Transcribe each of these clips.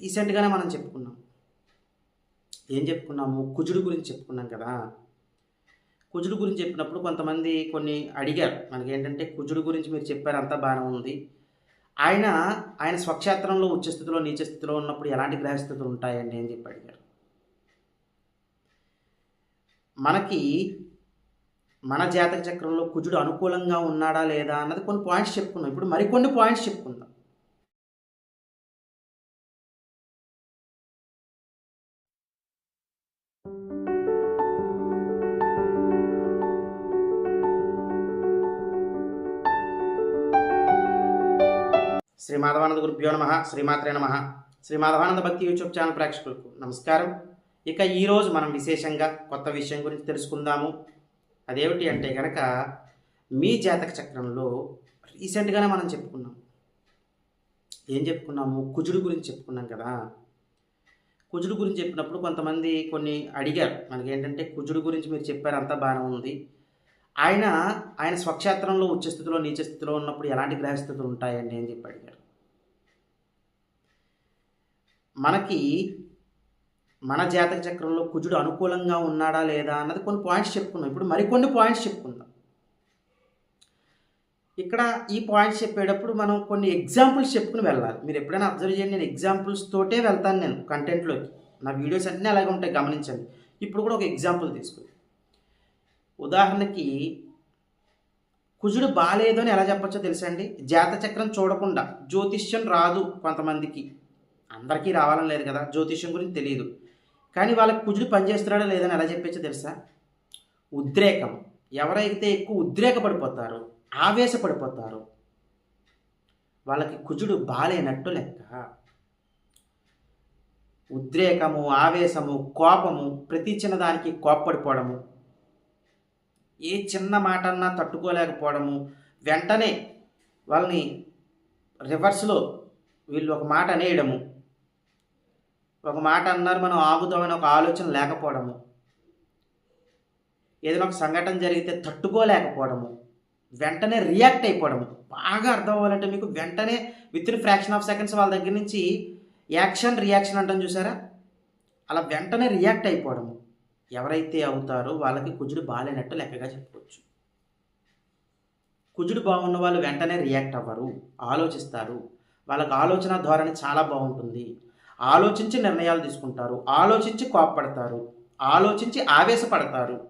రీసెంట్గానే మనం చెప్పుకున్నాం. ఏం చెప్పుకున్నాము? కుజుడు గురించి చెప్పుకున్నాం కదా. కుజుడు గురించి చెప్పినప్పుడు కొంతమంది కొన్ని అడిగారు. మనకి ఏంటంటే కుజుడు గురించి మీరు చెప్పారు అంతా బాగానే ఉంది. ఆయన ఆయన స్వక్షేత్రంలో ఉచ్చస్థితిలో నీచ స్థితిలో ఉన్నప్పుడు ఎలాంటి గ్రహస్థితులు ఉంటాయండి అని చెప్పి అడిగారు. మనకి మన జాతక చక్రంలో కుజుడు అనుకూలంగా ఉన్నాడా లేదా అన్నది కొన్ని పాయింట్స్ చెప్పుకున్నాం. ఇప్పుడు మరికొన్ని పాయింట్స్ చెప్పుకుందాం. శ్రీ మాధవానంద గురుభ్యో నమ శ్రీమాత్రే నమ. శ్రీ మాధవానంద భక్తి యూట్యూబ్ ఛానల్ ప్రేక్షకులకు నమస్కారం. ఇక ఈరోజు మనం విశేషంగా కొత్త విషయం గురించి తెలుసుకుందాము. అదేమిటి అంటే కనుక మీ జాతక చక్రంలో రీసెంట్గానే మనం చెప్పుకున్నాం. ఏం చెప్పుకున్నాము? కుజుడు గురించి చెప్పుకున్నాం కదా. కుజుడు గురించి చెప్పినప్పుడు కొంతమంది కొన్ని అడిగారు. మనకి ఏంటంటే కుజుడు గురించి మీరు చెప్పారు అంతా బాగానే ఉంది. ఆయన ఆయన స్వక్షేత్రంలో ఉచ్చస్థితిలో నీచ స్థితిలో ఉన్నప్పుడు ఎలాంటి గ్రహస్థితులు ఉంటాయండి అని చెప్పి అడిగారు. మనకి మన జాతక చక్రంలో కుజుడు అనుకూలంగా ఉన్నాడా లేదా అన్నది కొన్ని పాయింట్స్ చెప్పుకున్నాం. ఇప్పుడు మరికొన్ని పాయింట్స్ చెప్పుకుందాం. ఇక్కడ ఈ పాయింట్స్ చెప్పేటప్పుడు మనం కొన్ని ఎగ్జాంపుల్స్ చెప్పుకుని వెళ్ళాలి. మీరు ఎప్పుడైనా అబ్జర్వ్ చేయండి నేను ఎగ్జాంపుల్స్ తోటే వెళ్తాను నేను కంటెంట్లోకి నా వీడియోస్ అన్నీ అలాగే ఉంటాయి గమనించండి. ఇప్పుడు కూడా ఒక ఎగ్జాంపుల్ తీసుకుని ఉదాహరణకి కుజుడు బాగాలేదు అని ఎలా చెప్పచ్చో తెలుసా అండి? జాతచక్రం చూడకుండా జ్యోతిష్యం రాదు కొంతమందికి. అందరికీ రావాలని లేదు కదా జ్యోతిష్యం గురించి తెలియదు. కానీ వాళ్ళకి కుజుడు పనిచేస్తున్నాడో లేదని ఎలా చెప్పచ్చో తెలుసా? ఉద్రేకం. ఎవరైతే ఎక్కువ ఉద్రేకపడిపోతారో ఆవేశపడిపోతారు. వాళ్ళకి కుజుడు బాలేనట్టు లెక్క. ఉద్రేకము ఆవేశము కోపము ప్రతి చిన్నదానికి కోప్పడిపోవడము. ఏ చిన్న మాట అన్నా తట్టుకోలేకపోవడము. వెంటనే వాళ్ళని రివర్స్లో వీళ్ళు ఒక మాట అనేయడము. ఒక మాట అన్నారు మనం ఆగుతామని ఒక ఆలోచన లేకపోవడము. ఏదైనా ఒక సంఘటన జరిగితే తట్టుకోలేకపోవడము. వెంటనే రియాక్ట్ అయిపోవడము. బాగా అర్థం అవ్వాలంటే మీకు వెంటనే with in fraction of seconds వాళ్ళ దగ్గర నుంచి యాక్షన్ రియాక్షన్ అంటాం చూసారా? అలా వెంటనే రియాక్ట్ అయిపోవడము. ఎవరైతే అవుతారో వాళ్ళకి కుజుడు బాగాలేనట్టు లెక్కగా చెప్పుకోవచ్చు. కుజుడు బాగున్న వాళ్ళు వెంటనే రియాక్ట్ అవ్వరు ఆలోచిస్తారు. వాళ్ళకి ఆలోచన ధోరణి చాలా బాగుంటుంది. ఆలోచించి నిర్ణయాలు తీసుకుంటారు ఆలోచించి కోప్పడతారు ఆలోచించి ఆవేశపడతారు.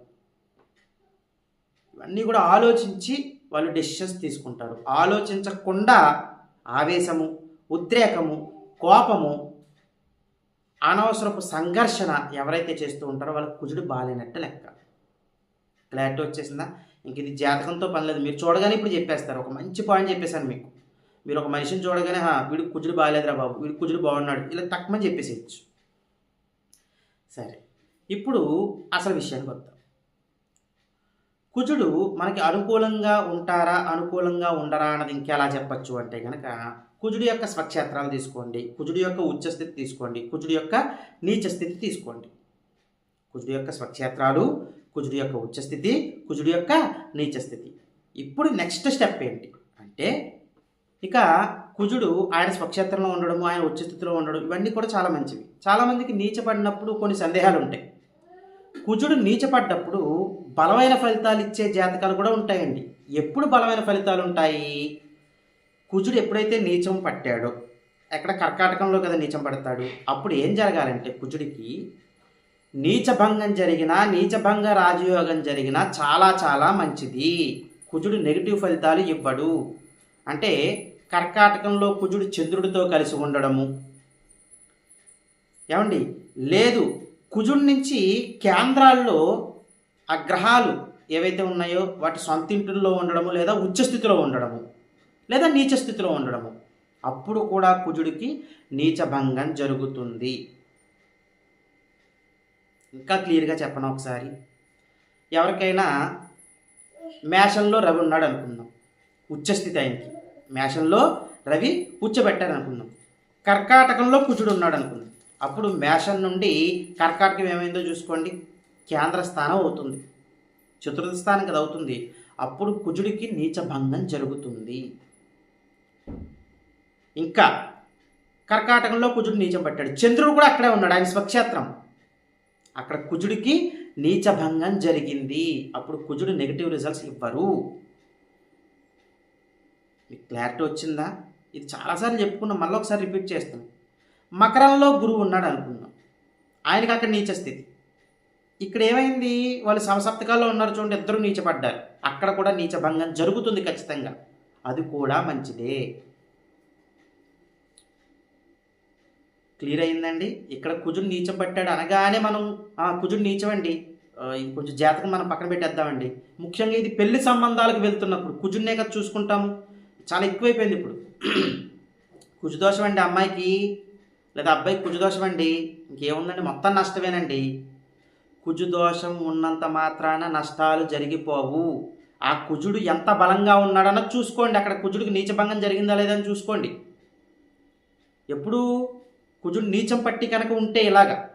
ఇవన్నీ కూడా ఆలోచించి వాళ్ళు డెసిషన్స్ తీసుకుంటారు. ఆలోచించకుండా ఆవేశము ఉద్రేకము కోపము అనవసరపు సంఘర్షణ ఎవరైతే చేస్తూ ఉంటారో వాళ్ళకి కుజుడు బాగాలేనట్టు లెక్క. క్లారిటీ వచ్చేసిందా? ఇంక ఇది జాతకంతో పని లేదు. మీరు చూడగానే ఇప్పుడు చెప్పేస్తారు. ఒక మంచి పాయింట్ చెప్పేశాను మీకు. మీరు ఒక మనిషిని చూడగానే వీడు కుజుడు బాగాలేదురా బాబు. వీడు కుజుడు బాగున్నాడు. ఇలా తక్కువని చెప్పేసేయచ్చు. సరే. ఇప్పుడు అసలు విషయానికి వద్దాం. కుజుడు మనకి అనుకూలంగా ఉంటారా అనుకూలంగా ఉండరా అన్నది ఇంకెలా చెప్పచ్చు అంటే కనుక కుజుడి యొక్క స్వక్షేత్రాలు తీసుకోండి కుజుడి యొక్క ఉచ్చస్థితి తీసుకోండి కుజుడి యొక్క నీచ స్థితి తీసుకోండి. కుజుడి యొక్క స్వక్షేత్రాలు కుజుడి యొక్క ఉచ్చస్థితి కుజుడి యొక్క నీచ స్థితి. ఇప్పుడు నెక్స్ట్ స్టెప్ ఏంటి అంటే ఇక కుజుడు ఆయన స్వక్షేత్రంలో ఉండడము ఆయన ఉచ్చస్థితిలో ఉండడం ఇవన్నీ కూడా చాలా మంచివి. చాలామందికి నీచపడినప్పుడు కొన్ని సందేహాలు ఉంటాయి. కుజుడు నీచపడ్డప్పుడు బలమైన ఫలితాలు ఇచ్చే జాతకాలు కూడా ఉంటాయండి. ఎప్పుడు బలమైన ఫలితాలు ఉంటాయి? కుజుడు ఎప్పుడైతే నీచం పట్టాడో ఎక్కడ కర్కాటకంలో కదా నీచం పడతాడు అప్పుడు ఏం జరగాలంటే కుజుడికి నీచభంగం జరిగినా నీచభంగ రాజయోగం జరిగినా చాలా చాలా మంచిది. కుజుడు నెగిటివ్ ఫలితాలు ఇవ్వడు. అంటే కర్కాటకంలో కుజుడు చంద్రుడితో కలిసి ఉండడము. ఏమండి? లేదు. కుజుడి నుంచి కేంద్రాల్లో ఆ గ్రహాలు ఏవైతే ఉన్నాయో వాటి సొంత ఇంటిలో ఉండడము లేదా ఉచ్చస్థితిలో ఉండడము లేదా నీచ స్థితిలో ఉండడము అప్పుడు కూడా కుజుడికి నీచభంగం జరుగుతుంది. ఇంకా క్లియర్గా చెప్పను ఒకసారి? ఎవరికైనా మేషంలో రవి ఉన్నాడు అనుకుందాం. ఉచ్చస్థితి ఆయనకి. మేషంలో రవి ఉచ్చబెట్టారు అనుకుందాం. కర్కాటకంలో కుజుడు ఉన్నాడు అనుకుందాం. అప్పుడు మేషం నుండి కర్కాటకం ఏమైందో చూసుకోండి. కేంద్ర స్థానం అవుతుంది. చతుర్థ స్థానం కదా అవుతుంది. అప్పుడు కుజుడికి నీచభంగం జరుగుతుంది. ఇంకా కర్కాటకంలో కుజుడు నీచం పట్టాడు. చంద్రుడు కూడా అక్కడే ఉన్నాడు ఆయన స్వక్షేత్రం. అక్కడ కుజుడికి నీచభంగం జరిగింది. అప్పుడు కుజుడు నెగిటివ్ రిజల్ట్స్ ఇవ్వరు. మీకు క్లారిటీ వచ్చిందా? ఇది చాలాసార్లు చెప్పుకున్నాం మళ్ళీ ఒకసారి రిపీట్ చేస్తాం. మకరంలో గురువు ఉన్నాడు అనుకున్నాం ఆయనకి అక్కడ నీచ స్థితి ఇక్కడ ఏమైంది వాళ్ళు సమసప్తకాల్లో ఉన్నారు చూడండి ఇద్దరు నీచపడ్డారు అక్కడ కూడా నీచభంగం జరుగుతుంది ఖచ్చితంగా. అది కూడా మంచిదే. క్లియర్ అయిందండి? ఇక్కడ కుజుడు నీచం పట్టాడు అనగానే మనం కుజుడు నీచమండి. కొంచెం జాతకం మనం పక్కన పెట్టేద్దామండి. ముఖ్యంగా ఇది పెళ్ళి సంబంధాలకు వెళ్తున్నప్పుడు కుజుడినే కదా చూసుకుంటాము? చాలా ఎక్కువైపోయింది ఇప్పుడు. కుజుదోషం అండి అమ్మాయికి లేదా అబ్బాయికి కుజుదోషం అండి ఇంకేముందండి? మొత్తం నష్టమేనండి. కుజుదోషం ఉన్నంత మాత్రాన నష్టాలు జరిగిపోవు. ఆ కుజుడు ఎంత బలంగా ఉన్నాడన్నది చూసుకోండి. అక్కడ కుజుడికి నీచభంగం జరిగిందా లేదని చూసుకోండి. ఎప్పుడు కుజుడు నీచం పట్టి కనుక ఉంటే ఇలాగా.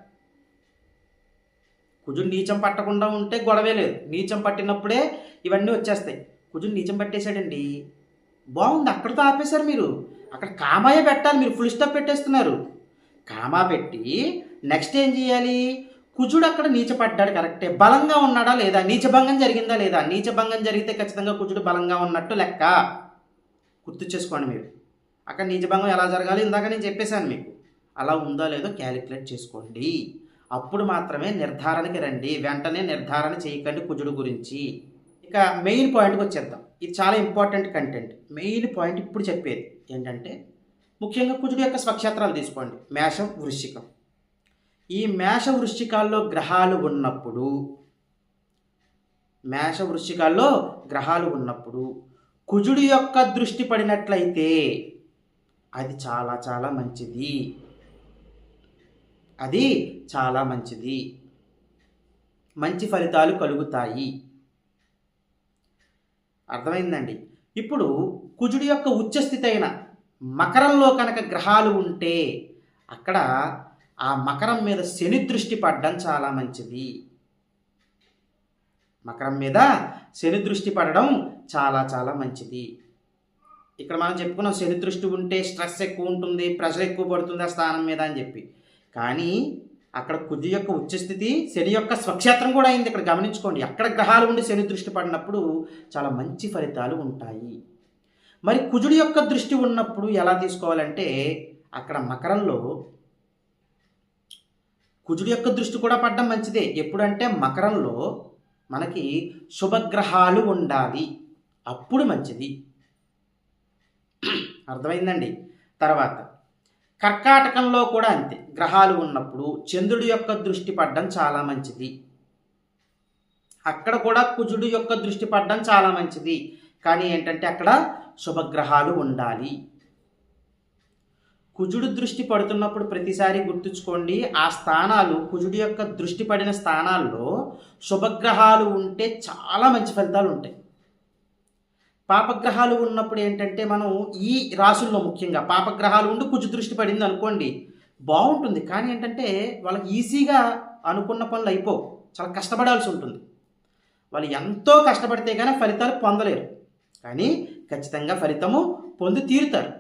కుజుడు నీచం పట్టకుండా ఉంటే గొడవే లేదు. నీచం పట్టినప్పుడే ఇవన్నీ వచ్చేస్తాయి. కుజుడు నీచం పట్టేశాడండి. బాగుంది. అక్కడితో ఆపేశారు మీరు. అక్కడ కామాయే పెట్టాలి. మీరు ఫుల్ స్టాప్ పెట్టేస్తున్నారు. కామా పెట్టి నెక్స్ట్ ఏం చేయాలి? కుజుడు అక్కడ నీచపడ్డాడు కరెక్టే బలంగా ఉన్నాడా లేదా? నీచభంగం జరిగిందా లేదా? నీచభంగం జరిగితే ఖచ్చితంగా కుజుడు బలంగా ఉన్నట్టు లెక్క. గుర్తు చేసుకోండి మీరు. అక్కడ నీచభంగం ఎలా జరగాలి? ఇందాక నేను చెప్పేశాను మీకు. అలా ఉందో లేదో క్యాలిక్యులేట్ చేసుకోండి. అప్పుడు మాత్రమే నిర్ధారణకి రండి. వెంటనే నిర్ధారణ చేయకండి కుజుడు గురించి. ఇక మెయిన్ పాయింట్కి వచ్చేద్దాం. ఇది చాలా ఇంపార్టెంట్ కంటెంట్. మెయిన్ పాయింట్ ఇప్పుడు చెప్పేది ఏంటంటే ముఖ్యంగా కుజుడు యొక్క స్వక్షేత్రాలు తీసుకోండి. మేషం వృశ్చికం. ఈ మేష వృష్టికాల్లో గ్రహాలు ఉన్నప్పుడు మేష వృశ్చికాల్లో గ్రహాలు ఉన్నప్పుడు కుజుడు యొక్క దృష్టి పడినట్లయితే అది చాలా చాలా మంచిది. అది చాలా మంచిది. మంచి ఫలితాలు కలుగుతాయి. అర్థమైందండి? ఇప్పుడు కుజుడి యొక్క ఉచ్చస్థితి అయిన మకరంలో కనుక గ్రహాలు ఉంటే అక్కడ ఆ మకరం మీద శని దృష్టి పడడం చాలా మంచిది. మకరం మీద శని దృష్టి పడడం చాలా చాలా మంచిది. ఇక్కడ మనం చెప్పుకున్నాం శని దృష్టి ఉంటే స్ట్రెస్ ఎక్కువ ఉంటుంది ప్రెషర్ ఎక్కువ పడుతుంది ఆ స్థానం మీద అని చెప్పి. కానీ అక్కడ కుజు యొక్క ఉచ్చస్థితి శని యొక్క స్వక్షేత్రం కూడా అయింది ఇక్కడ. గమనించుకోండి అక్కడ గ్రహాలు ఉండి శని దృష్టి పడినప్పుడు చాలా మంచి ఫలితాలు ఉంటాయి. మరి కుజుడి యొక్క దృష్టి ఉన్నప్పుడు ఎలా తీసుకోవాలంటే అక్కడ మకరంలో కుజుడి యొక్క దృష్టి కూడా పడడం మంచిదే. ఎప్పుడంటే మకరంలో మనకి శుభగ్రహాలు ఉండాలి. అప్పుడు మంచిది. అర్థమైందండి? తర్వాత కర్కాటకంలో కూడా అంతే. గ్రహాలు ఉన్నప్పుడు చంద్రుడి యొక్క దృష్టి పడడం చాలా మంచిది. అక్కడ కూడా కుజుడు యొక్క దృష్టి పడడం చాలా మంచిది. కానీ ఏంటంటే అక్కడ శుభగ్రహాలు ఉండాలి. కుజుడు దృష్టి పడుతున్నప్పుడు ప్రతిసారి గుర్తుంచుకోండి ఆ స్థానాలు కుజుడి యొక్క దృష్టి పడిన స్థానాల్లో శుభగ్రహాలు ఉంటే చాలా మంచి ఫలితాలు ఉంటాయి. పాపగ్రహాలు ఉన్నప్పుడు ఏంటంటే మనం ఈ రాసుల్లో ముఖ్యంగా పాపగ్రహాలు ఉండి కుజు దృష్టి పడింది అనుకోండి బాగుంటుంది. కానీ ఏంటంటే వాళ్ళకి ఈజీగా అనుకున్న పనులు అయిపోవు. చాలా కష్టపడాల్సి ఉంటుంది. వాళ్ళు ఎంతో కష్టపడితే కానీ ఫలితాలు పొందలేరు. కానీ ఖచ్చితంగా ఫలితము పొంది తీరుతారు.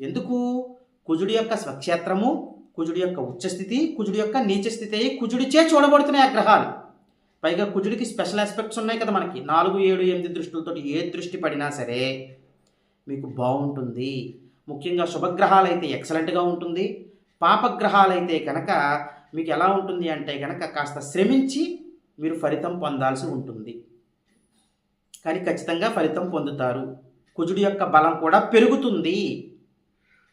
ఎందుకు? కుజుడి యొక్క స్వక్షేత్రము కుజుడి యొక్క ఉచ్చస్థితి కుజుడి యొక్క నీచస్థితి అయ్యి కుజుడిచే చూడబడుతున్నాయి ఆ గ్రహాలు. పైగా కుజుడికి స్పెషల్ ఆస్పెక్ట్స్ ఉన్నాయి కదా మనకి. నాలుగు ఏడు ఎనిమిది దృష్టిలతో ఏ దృష్టి పడినా సరే మీకు బాగుంటుంది. ముఖ్యంగా శుభగ్రహాలైతే అయితే ఎక్సలెంట్గా ఉంటుంది. పాపగ్రహాలైతే అయితే కనుక మీకు ఎలా ఉంటుంది అంటే కనుక కాస్త శ్రమించి మీరు ఫలితం పొందాల్సి ఉంటుంది. కానీ ఖచ్చితంగా ఫలితం పొందుతారు. కుజుడి యొక్క బలం కూడా పెరుగుతుంది.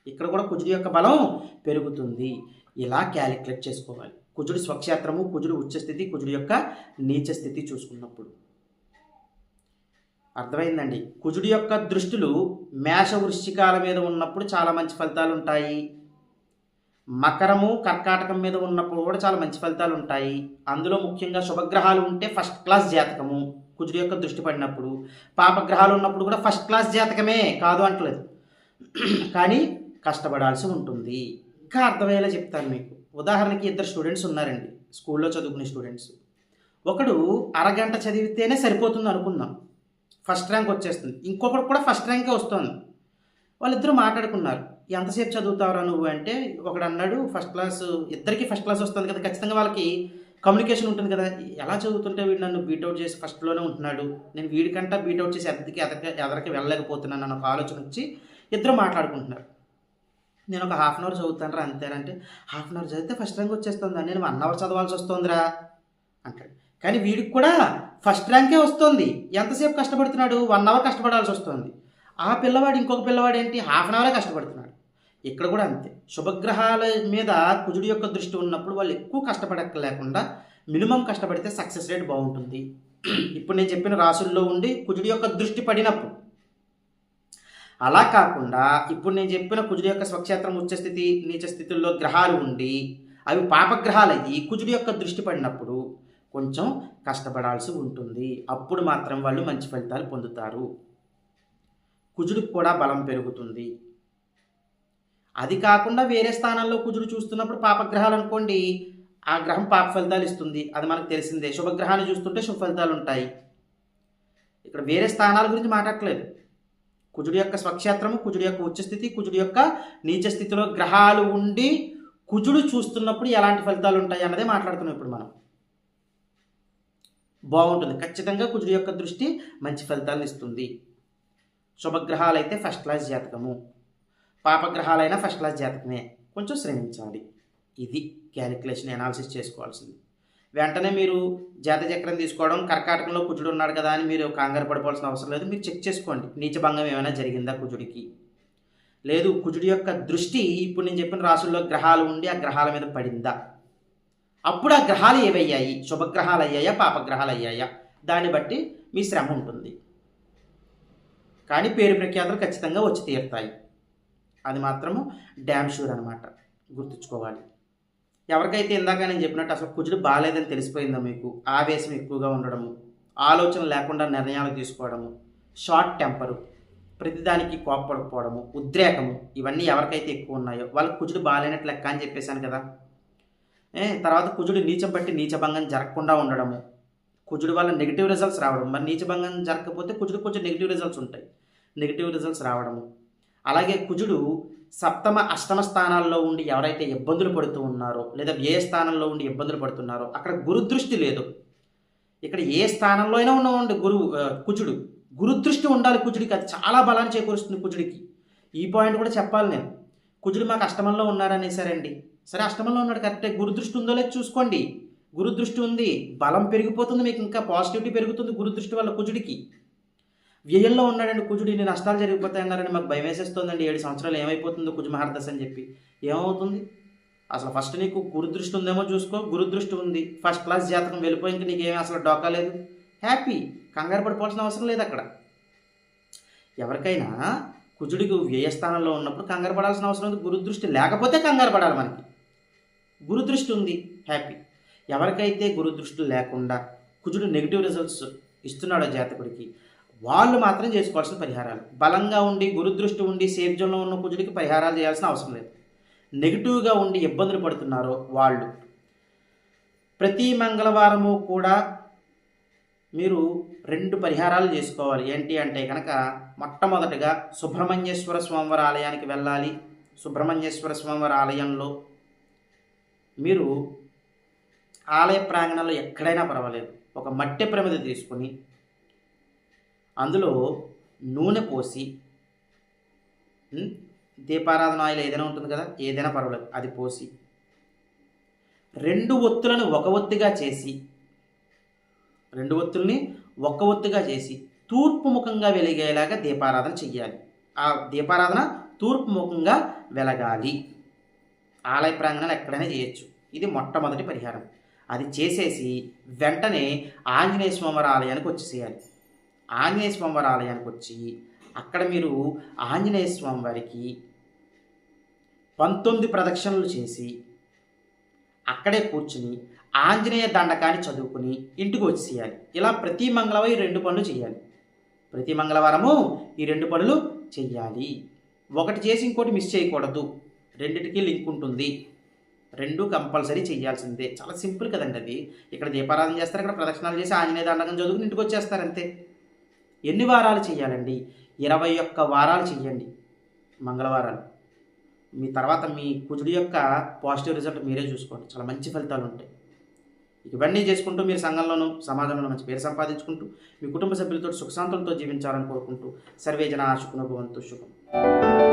ఇక్కడ కూడా కుజుడి యొక్క బలం పెరుగుతుంది. ఇలా క్యాలిక్యులేట్ చేసుకోవాలి. కుజుడి స్వక్షేత్రము కుజుడు ఉచ్చస్థితి కుజుడి యొక్క నీచ స్థితి చూసుకున్నప్పుడు. అర్థమైందండి? కుజుడి యొక్క దృష్టిలు మేష వృశ్చికాల మీద ఉన్నప్పుడు చాలా మంచి ఫలితాలు ఉంటాయి. మకరము కర్కాటకం మీద ఉన్నప్పుడు కూడా చాలా మంచి ఫలితాలు ఉంటాయి. అందులో ముఖ్యంగా శుభగ్రహాలు ఉంటే ఫస్ట్ క్లాస్ జాతకము కుజుడి యొక్క దృష్టి పడినప్పుడు. పాపగ్రహాలు ఉన్నప్పుడు కూడా ఫస్ట్ క్లాస్ జాతకమే కాదు అంటలేదు. కానీ కష్టపడాల్సి ఉంటుంది. ఇంకా అర్థమయ్యేలా చెప్తాను మీకు. ఉదాహరణకి ఇద్దరు స్టూడెంట్స్ ఉన్నారండి. స్కూల్లో చదువుకునే స్టూడెంట్స్. ఒకడు అరగంట చదివితేనే సరిపోతుంది అనుకుందాం. ఫస్ట్ ర్యాంక్ వచ్చేస్తుంది. ఇంకొకటి కూడా ఫస్ట్ ర్యాంకే వస్తుంది. వాళ్ళిద్దరూ మాట్లాడుకున్నారు. ఎంతసేపు చదువుతావురా నువ్వు? అంటే ఒకడు అన్నాడు ఫస్ట్ క్లాస్ ఇద్దరికి ఫస్ట్ క్లాస్ వస్తుంది కదా ఖచ్చితంగా వాళ్ళకి కమ్యూనికేషన్ ఉంటుంది కదా. ఎలా చదువుతుంటే వీడు నన్ను బీటౌట్ చేసి ఫస్ట్లోనే ఉంటున్నాడు. నేను వీడికంటా బీటౌట్ చేసి ఎద్దరికి ఎదరికి ఎదరికి వెళ్ళలేకపోతున్నాను అన్న ఒక ఆలోచన వచ్చి ఇద్దరు మాట్లాడుకుంటున్నారు. నేను ఒక హాఫ్ అన్ అవర్ చదువుతాను అంతేనంటే హాఫ్ అన్ అవర్ చదివితే ఫస్ట్ ర్యాంక్ వచ్చేస్తుందా నేను వన్ అవర్ చదవాల్సి వస్తుందిరా అంటాడు. కానీ వీడికి కూడా ఫస్ట్ ర్యాంకే వస్తుంది. ఎంతసేపు కష్టపడుతున్నాడు? వన్ అవర్ కష్టపడాల్సి వస్తుంది. ఆ పిల్లవాడు ఇంకొక పిల్లవాడు ఏంటి? హాఫ్ అన్ అవరే కష్టపడుతున్నాడు. ఇక్కడ కూడా అంతే. శుభగ్రహాల మీద కుజుడి యొక్క దృష్టి ఉన్నప్పుడు వాళ్ళు ఎక్కువ కష్టపడలేకుండా మినిమం కష్టపడితే సక్సెస్ రేట్ బాగుంటుంది. ఇప్పుడు నేను చెప్పిన రాసుల్లో ఉండి కుజుడి యొక్క దృష్టి పడినప్పుడు అలా కాకుండా ఇప్పుడు నేను చెప్పిన కుజుడి యొక్క స్వక్షేత్రం ఉచ్చస్థితి నీచ స్థితుల్లో గ్రహాలు ఉండి అవి పాపగ్రహాలు అయ్యి కుజుడి యొక్క దృష్టి పడినప్పుడు కొంచెం కష్టపడాల్సి ఉంటుంది. అప్పుడు మాత్రం వాళ్ళు మంచి ఫలితాలు పొందుతారు. కుజుడికి కూడా బలం పెరుగుతుంది. అది కాకుండా వేరే స్థానాల్లో కుజుడు చూస్తున్నప్పుడు పాపగ్రహాలు అనుకోండి ఆ గ్రహం పాప ఫలితాలు ఇస్తుంది. అది మనకు తెలిసిందే. శుభగ్రహాన్ని చూస్తుంటే శుభ ఫలితాలు ఉంటాయి. ఇక్కడ వేరే స్థానాల గురించి మాట్లాడలేదు కుజుడి యొక్క స్వక్షేత్రము కుజుడి యొక్క ఉచ్చస్థితి కుజుడి యొక్క నీచ స్థితిలో గ్రహాలు ఉండి కుజుడు చూస్తున్నప్పుడు ఎలాంటి ఫలితాలు ఉంటాయి అన్నదే మాట్లాడుతున్నాం ఇప్పుడు మనం. బాగుంటుంది. ఖచ్చితంగా కుజుడి యొక్క దృష్టి మంచి ఫలితాలను ఇస్తుంది. శుభగ్రహాలైతే ఫస్ట్ క్లాస్ జాతకము. పాపగ్రహాలైనా ఫస్ట్ క్లాస్ జాతకమే. కొంచెం శ్రమించాలి ఇది క్యాలిక్యులేషన్ అనాలిసిస్ చేసుకోవాల్సింది. వెంటనే మీరు జాతచక్రం తీసుకోవడం కర్కాటకంలో కుజుడు ఉన్నాడు కదా అని మీరు కంగారు పడిపోవాల్సిన అవసరం లేదు. మీరు చెక్ చేసుకోండి. నీచభంగం ఏమైనా జరిగిందా కుజుడికి? లేదు కుజుడి యొక్క దృష్టి ఇప్పుడు నేను చెప్పిన రాసుల్లో గ్రహాలు ఉండి ఆ గ్రహాల మీద పడిందా? అప్పుడు ఆ గ్రహాలు ఏవయ్యాయి? శుభగ్రహాలు అయ్యాయా? పాపగ్రహాలు అయ్యాయా? దాన్ని బట్టి మీ శ్రమ ఉంటుంది. కానీ పేరు ప్రఖ్యాతలు ఖచ్చితంగా వచ్చి తీరుతాయి. అది మాత్రము డ్యామ్ షూర్ అనమాట గుర్తుంచుకోవాలి. ఎవరికైతే ఇందాక నేను చెప్పినట్టు అసలు కుజుడు బాగాలేదని తెలిసిపోయిందో మీకు? ఆవేశం ఎక్కువగా ఉండడము ఆలోచన లేకుండా నిర్ణయాలు తీసుకోవడము షార్ట్ టెంపరు ప్రతిదానికి కోప్పడకపోవడము ఉద్రేకము ఇవన్నీ ఎవరికైతే ఎక్కువ ఉన్నాయో వాళ్ళకి కుజుడు బాగాలేనట్టు లెక్క అని చెప్పేశాను కదా. ఏ తర్వాత కుజుడు నీచం బట్టి నీచభంగం జరగకుండా ఉండడము కుజుడు వల్ల నెగిటివ్ రిజల్ట్స్ రావడం. మరి నీచభంగం జరగకపోతే కుజుడు కొంచెం నెగిటివ్ రిజల్ట్స్ ఉంటాయి. నెగిటివ్ రిజల్ట్స్ రావడము. అలాగే కుజుడు సప్తమ అష్టమ స్థానాల్లో ఉండి ఎవరైతే ఇబ్బందులు పడుతూ ఉన్నారో లేదా ఏ స్థానంలో ఉండి ఇబ్బందులు పడుతున్నారో అక్కడ గురుదృష్టి లేదు. ఇక్కడ ఏ స్థానంలో అయినా ఉన్నవండి గురువు కుచుడు కుజుడు. గురుదృష్టి ఉండాలి కుజుడికి అది చాలా బలాన్ని చేకూరుస్తుంది కుజుడికి. ఈ పాయింట్ కూడా చెప్పాలి నేను. కుజుడు మాకు అష్టమంలో ఉన్నారనే సరేండి సరే అష్టమంలో ఉన్నాడు కరెక్టే. గురుదృష్టి ఉందో లేదో చూసుకోండి. గురుదృష్టి ఉంది బలం పెరిగిపోతుంది మీకు ఇంకా పాజిటివిటీ పెరుగుతుంది గురుదృష్టి వల్ల కుజుడికి. వ్యయంలో ఉన్నాడండి కుజుడు ఇన్ని నష్టాలు జరిగిపోతాయన్నారని మాకు భయం వేసేస్తుందండి. ఏడు సంవత్సరాలు ఏమైపోతుందో కుజు మహారదశ అని చెప్పి. ఏమవుతుంది? అసలు ఫస్ట్ నీకు గురుదృష్టి ఉందేమో చూసుకో. గురుదృష్టి ఉంది. ఫస్ట్ క్లాస్ జాతకం వెళ్ళిపోయి ఇంక నీకేమీ అసలు డోకా లేదు. హ్యాపీ కంగారు పడిపోవాల్సిన అవసరం లేదు అక్కడ. ఎవరికైనా కుజుడికి వ్యయస్థానంలో ఉన్నప్పుడు కంగారు పడాల్సిన అవసరం ఉంది. గురుదృష్టి లేకపోతే కంగారు పడాలి మనకి. గురుదృష్టి ఉంది. హ్యాపీ ఎవరికైతే గురుదృష్టి లేకుండా కుజుడు నెగిటివ్ రిజల్ట్స్ ఇస్తున్నాడో జాతకుడికి వాళ్ళు మాత్రం చేసుకోవాల్సిన పరిహారాలు. బలంగా ఉండి గురుదృష్టి ఉండి సేద్యంలో ఉన్న కుజుడికి పరిహారాలు చేయాల్సిన అవసరం లేదు. నెగిటివ్గా ఉండి ఇబ్బందులు పడుతున్నారో వాళ్ళు. ప్రతి మంగళవారము కూడా మీరు రెండు పరిహారాలు చేసుకోవాలి. ఏంటి అంటే కనుక మొట్టమొదటిగా సుబ్రహ్మణ్యేశ్వర స్వామివారి ఆలయానికి వెళ్ళాలి. సుబ్రహ్మణ్యేశ్వర స్వామివారి ఆలయంలో మీరు ఆలయ ప్రాంగణంలో ఎక్కడైనా పర్వాలేదు. ఒక మట్టి ప్రమిద తీసుకొని అందులో నూనె పోసి దీపారాధన ఆయిల్ ఏదైనా ఉంటుంది కదా ఏదైనా పర్వాలేదు అది పోసి రెండు ఒత్తులను ఒక ఒత్తిగా చేసి రెండు ఒత్తుల్ని ఒక్క ఒత్తుగా చేసి తూర్పు ముఖంగా వెలిగేలాగా దీపారాధన చెయ్యాలి. ఆ దీపారాధన తూర్పు ముఖంగా వెలగాలి. ఆలయ ప్రాంగణాలు ఎక్కడైనా చేయొచ్చు. ఇది మొట్టమొదటి పరిహారం. అది చేసేసి వెంటనే ఆంజనేయ స్వామివారి ఆలయానికి వచ్చేసేయాలి. ఆంజనేయ స్వామివారి ఆలయానికి వచ్చి అక్కడ మీరు ఆంజనేయ స్వామివారికి పంతొమ్మిది ప్రదక్షిణలు చేసి అక్కడే కూర్చుని ఆంజనేయ దండకాన్ని చదువుకుని ఇంటికి వచ్చేయాలి. ఇలా ప్రతి మంగళవారం ఈ రెండు పనులు చేయాలి. ప్రతి మంగళవారము ఈ రెండు పనులు చెయ్యాలి ఒకటి చేసి ఇంకోటి మిస్ చేయకూడదు. రెండిటికి లింక్ ఉంటుంది. రెండు కంపల్సరీ చేయాల్సిందే. చాలా సింపుల్ కదండి అది. ఇక్కడ దీపారాధన చేస్తారు ఇక్కడ ప్రదక్షిణాలు చేసి ఆంజనేయ దండకం చదువుకుని ఇంటికి వచ్చేస్తారు అంతే. ఎన్ని వారాలు చేయాలండి ఇరవై ఒక్క వారాలు చెయ్యండి. మంగళవారాలు. మీ తర్వాత మీ కుజుడి యొక్క పాజిటివ్ రిజల్ట్ మీరే చూసుకోండి. చాలా మంచి ఫలితాలు ఉంటాయి. ఇవన్నీ చేసుకుంటూ మీరు సంఘంలోనూ సమాజంలో మంచి పేరు సంపాదించుకుంటూ మీ కుటుంబ సభ్యులతో సుఖశాంతులతో జీవించాలని కోరుకుంటూ సర్వేజన శుకునభవంతు శుభం.